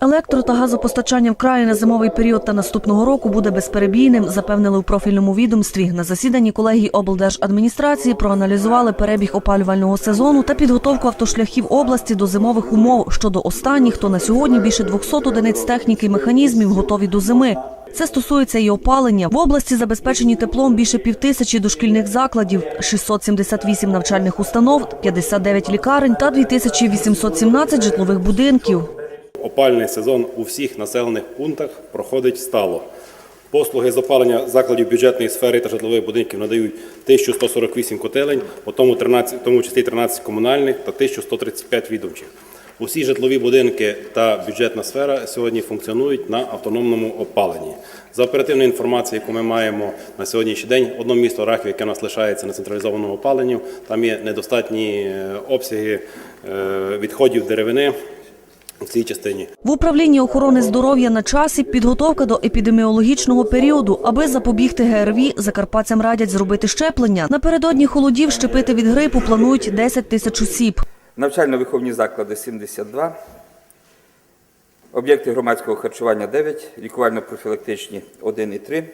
Електро та газопостачання в краї на зимовий період та наступного року буде безперебійним, запевнили у профільному відомстві. На засіданні колегії облдержадміністрації проаналізували перебіг опалювального сезону та підготовку автошляхів області до зимових умов. Щодо останніх, то на сьогодні більше 200 одиниць техніки і механізмів готові до зими. Це стосується і опалення. В області забезпечені теплом більше півтисячі дошкільних закладів, 678 навчальних установ, 59 лікарень та 2817 житлових будинків. Опальний сезон у всіх населених пунктах проходить стало. Послуги з опалення закладів бюджетної сфери та житлових будинків надають 1148 котелень, у тому, 13, в тому числі 13 комунальних та 1135 відомчих. Усі житлові будинки та бюджетна сфера сьогодні функціонують на автономному опаленні. За оперативною інформацією, яку ми маємо на сьогоднішній день, одно місто Рахів, яке у нас лишається на централізованому опаленні, там є недостатні е, обсяги е, відходів деревини в цій частині. В управлінні охорони здоров'я на часі підготовка до епідеміологічного періоду. Аби запобігти ГРВІ, закарпатцям радять зробити щеплення. Напередодні холодів щепити від грипу планують 10 тисяч осіб. Навчально-виховні заклади 72, об'єкти громадського харчування 9, лікувально-профілактичні 1 і 3,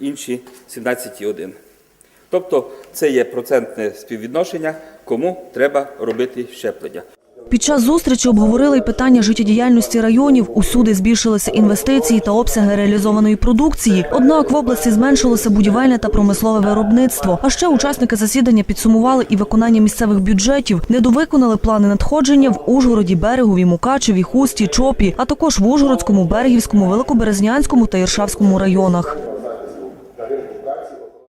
інші 17,1. Тобто це є процентне співвідношення, кому треба робити щеплення. Під час зустрічі обговорили й питання життєдіяльності районів. Усюди збільшилися інвестиції та обсяги реалізованої продукції. Однак в області зменшилося будівельне та промислове виробництво. А ще учасники засідання підсумували і виконання місцевих бюджетів. Недовиконали плани надходження в Ужгороді, Берегові, Мукачеві, Хусті, Чопі, а також в Ужгородському, Берегівському, Великоберезнянському та Іршавському районах.